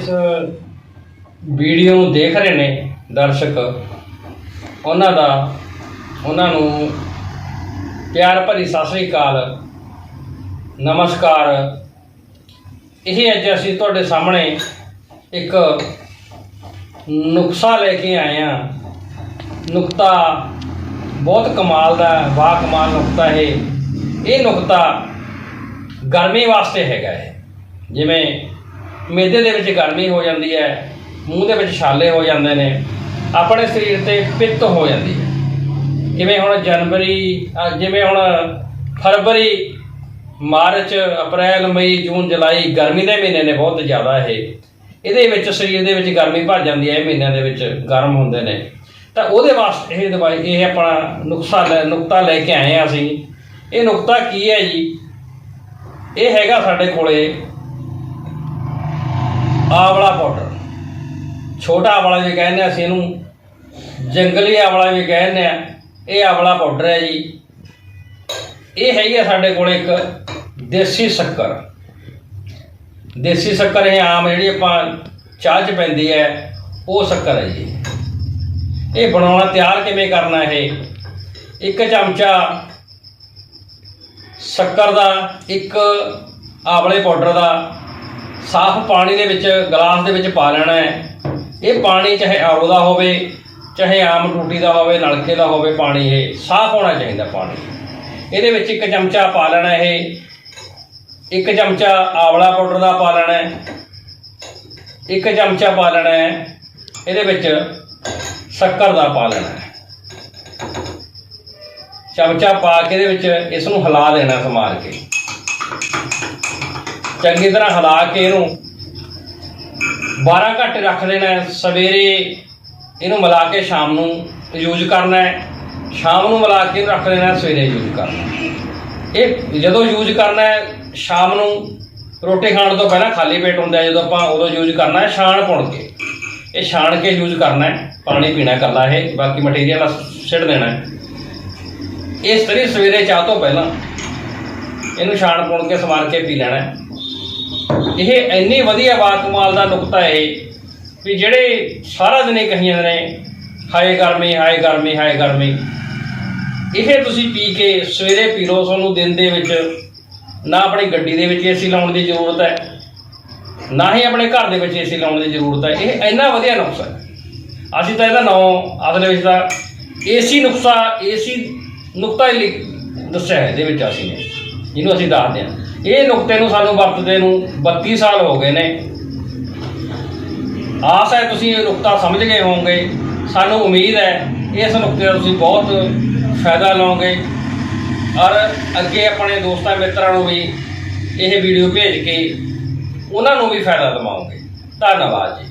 ਇਸ ਵੀਡੀਓ ਨੂੰ ਦੇਖ ਰਹੇ ਨੇ ਦਰਸ਼ਕ, ਉਹਨਾਂ ਦਾ, ਉਹਨਾਂ ਨੂੰ ਪਿਆਰ ਭਰੀ ਸਤਿ ਸ੍ਰੀ ਅਕਾਲ, ਨਮਸਕਾਰ। ਇਹ ਅੱਜ ਅਸੀਂ ਤੁਹਾਡੇ ਸਾਹਮਣੇ ਇੱਕ ਨੁਕਸਾ ਲੈ ਕੇ ਆਏ ਆ ਨੁਕਤਾ ਬਹੁਤ ਕਮਾਲ ਦਾ ਵਾ ਕਮਾਲ ਨੁਕਤਾ ਹੈ ਇਹ ਨੁਕਤਾ ਗਰਮੀ ਵਾਸਤੇ ਹੈਗਾ ਹੈ ਜਿਵੇਂ ਮੇਦੇ ਦੇ ਵਿੱਚ ਗਰਮੀ ਹੋ ਜਾਂਦੀ ਹੈ, ਮੂੰਹ ਦੇ ਵਿੱਚ ਛਾਲੇ ਹੋ ਜਾਂਦੇ ਨੇ, ਆਪਣੇ ਸਰੀਰ ਤੇ ਪਿੱਤ ਹੋ ਜਾਂਦੀ ਹੈ। ਜਿਵੇਂ ਹੁਣ ਜਨਵਰੀ ਜਿਵੇਂ ਹੁਣ ਫਰਵਰੀ, ਮਾਰਚ, ਅਪ੍ਰੈਲ, ਮਈ, ਜੂਨ, ਜੁਲਾਈ ਗਰਮੀ ਦੇ ਮਹੀਨੇ ਨੇ ਬਹੁਤ ਜ਼ਿਆਦਾ ਇਹ। ਇਹਦੇ ਵਿੱਚ ਸਰੀਰ ਦੇ ਵਿੱਚ ਗਰਮੀ ਭਰ ਜਾਂਦੀ ਹੈ, ਇਹ ਮਹੀਨਿਆਂ ਦੇ ਵਿੱਚ ਗਰਮ ਹੁੰਦੇ ਨੇ। ਤਾਂ ਉਹਦੇ ਵਾਸਤੇ ਇਹ ਦਵਾਈ, ਇਹ ਆਪਣਾ ਨੁਕਸਾ ਲੈ, ਨੁਕਤਾ ਲੈ ਕੇ ਆਏ ਹਾਂ ਅਸੀਂ। ਇਹ ਨੁਕਤਾ ਕੀ ਹੈ ਜੀ? ਇਹ ਹੈਗਾ ਸਾਡੇ ਕੋਲੇ ਆਵਲਾ ਪਾਊਡਰ ਛੋਟਾ ਆਵਲਾ ਵੀ ਕਹਿੰਦੇ ਹਾਂ ਅਸੀਂ ਇਹਨੂੰ, ਜੰਗਲੀ ਆਵਲਾ ਵੀ ਕਹਿੰਦੇ ਆ, ਇਹ ਆਵਲਾ ਪਾਊਡਰ ਹੈ ਜੀ। ਇਹ ਹੈਗੀ ਆ ਸਾਡੇ ਕੋਲ ਇੱਕ ਦੇਸੀ ਸ਼ੱਕਰ। ਦੇਸੀ ਸ਼ੱਕਰ ਇਹ ਆਮ ਜਿਹੜੀ ਆਪਾਂ ਚਾਹ 'ਚ ਪੈਂਦੀ ਹੈ, ਉਹ ਸ਼ੱਕਰ ਹੈ ਜੀ। ਇਹ ਬਣਾਉਣਾ, ਤਿਆਰ ਕਿਵੇਂ ਕਰਨਾ ਇਹ? ਇੱਕ ਚਮਚਾ ਸ਼ੱਕਰ ਦਾ, ਇੱਕ ਆਵਲੇ ਪਾਊਡਰ ਦਾ ਸਾਫ਼ ਪਾਣੀ ਦੇ ਵਿੱਚ, ਗਲਾਸ ਦੇ ਵਿੱਚ ਪਾ ਲੈਣਾ ਹੈ। ਇਹ ਪਾਣੀ ਚਾਹੇ ਆਰੋ ਦਾ ਹੋਵੇ, ਚਾਹੇ ਆਮ ਟੂਟੀ ਦਾ ਹੋਵੇ, ਨਲਕੇ ਦਾ ਹੋਵੇ, ਪਾਣੀ ਇਹ ਸਾਫ਼ ਹੋਣਾ ਚਾਹੀਦਾ ਪਾਣੀ। ਇਹਦੇ ਵਿੱਚ ਇੱਕ ਚਮਚਾ ਪਾ ਲੈਣਾ ਇਹ। ਇੱਕ ਚਮਚਾ ਆਵਲਾ ਪਾਊਡਰ ਦਾ ਪਾ ਲੈਣਾ ਹੈ। ਇੱਕ ਚਮਚਾ ਪਾ ਲੈਣਾ ਹੈ। ਇਹਦੇ ਵਿੱਚ ਸ਼ੱਕਰ ਦਾ ਪਾ ਲੈਣਾ ਹੈ। ਚਮਚਾ ਪਾ ਕੇ ਇਹਦੇ ਵਿੱਚ ਇਸ ਨੂੰ ਹਿਲਾ ਦੇਣਾ ਸਮਾਰ ਕੇ। ਚੰਗੀ ਤਰ੍ਹਾਂ ਹਿਲਾ ਕੇ ਇਹਨੂੰ 12 ਘੰਟੇ ਰੱਖ ਦੇਣਾ ਹੈ। ਸਵੇਰੇ ਇਹਨੂੰ ਮਿਲਾ ਕੇ ਸ਼ਾਮ ਨੂੰ ਯੂਜ਼ ਕਰਨਾ ਹੈ। ਸ਼ਾਮ ਨੂੰ ਮਿਲਾ ਕੇ ਇਹਨੂੰ ਰੱਖ ਦੇਣਾ ਸਵੇਰੇ ਯੂਜ਼ ਕਰਨਾ ਇਹ ਜਦੋਂ ਯੂਜ਼ ਕਰਨਾ ਹੈ, ਸ਼ਾਮ ਨੂੰ ਰੋਟੀ ਖਾਣ ਤੋਂ ਪਹਿਲਾਂ ਖਾਲੀ ਪੇਟ ਹੁੰਦਾ ਹੈ। ਜਦੋਂ ਆਪਾਂ ਉਦੋਂ ਯੂਜ਼ ਕਰਨਾ ਹੈ, ਛਾਣ ਪੁਣ ਕੇ। ਇਹ ਛਾਣ ਕੇ ਯੂਜ਼ ਕਰਨਾ ਹੈ। ਪਾਣੀ ਪੀਣਾ ਇਕੱਲਾ ਇਹ, ਬਾਕੀ ਮਟੀਰੀਅਲ ਸਿੱਟ ਦੇਣਾ ਹੈ। ਇਸ ਤਰੀ ਸਵੇਰੇ ਚਾਹ ਤੋਂ ਪਹਿਲਾਂ ਇਹਨੂੰ ਛਾਣ ਪੁਣ ਕੇ ਸਵਾਰ ਕੇ ਪੀ ਲੈਣਾ ਹੈ। ਇਹ ਇੰਨੀ ਵਧੀਆ ਬਾਕਮਾਲ ਦਾ ਨੁਕਤਾ ਹੈ ਵੀ ਜਿਹੜੇ ਸਾਰਾ ਦਿਨ ਹੀ ਕਹੀ ਨੇ, ਹਾਏ ਗਰਮੀ ਹਾਏ ਗਰਮੀ ਹਾਏ ਗਰਮੀ। ਇਹ ਤੁਸੀਂ ਪੀ ਕੇ ਸਵੇਰੇ ਪੀ ਲਓ, ਤੁਹਾਨੂੰ ਦਿਨ ਦੇ ਵਿੱਚ ਨਾ ਆਪਣੀ ਗੱਡੀ ਦੇ ਵਿੱਚ ਏਸੀ ਲਾਉਣ ਦੀ ਜ਼ਰੂਰਤ ਹੈ, ਨਾ ਹੀ ਆਪਣੇ ਘਰ ਦੇ ਵਿੱਚ ਏਸੀ ਲਾਉਣ ਦੀ ਜ਼ਰੂਰਤ ਹੈ। ਇਹ ਇੰਨਾ ਵਧੀਆ ਨੁਕਸਾ ਹੈ। ਅਸੀਂ ਤਾਂ ਇਹਦਾ ਨਾਮ ਅਸਲ ਵਿੱਚ ਤਾਂ ਏਸੀ ਨੁਕਸਾ, ਏਸੀ ਨੁਕਤਾ ਹੀ ਦੱਸਿਆ ਹੈ, ਇਹਦੇ ਵਿੱਚ ਅਸੀਂ ਨੇ। ਜਿਹਨੂੰ ਅਸੀਂ ਦੱਸਦੇ ਹਾਂ ਇਹ ਨੁਕਤੇ ਨੂੰ ਸਾਨੂੰ ਵਰਤਦੇ ਨੂੰ 32 ਸਾਲ ਹੋ ਗਏ ਨੇ। ਆਸ ਹੈ ਤੁਸੀਂ ਇਹ ਨੁਕਤਾ ਸਮਝ ਗਏ ਹੋਵੋਗੇ। ਸਾਨੂੰ ਉਮੀਦ ਹੈ ਇਸ ਨੁਕਤੇ ਦਾ ਤੁਸੀਂ ਬਹੁਤ ਫਾਇਦਾ ਲਓਗੇ। ਔਰ ਅੱਗੇ ਆਪਣੇ ਦੋਸਤਾਂ ਮਿੱਤਰਾਂ ਨੂੰ ਵੀ ਇਹ ਵੀਡੀਓ ਭੇਜ ਕੇ ਉਹਨਾਂ ਨੂੰ ਵੀ ਫਾਇਦਾ ਦਿਵਾਓਗੇ। ਧੰਨਵਾਦ ਜੀ।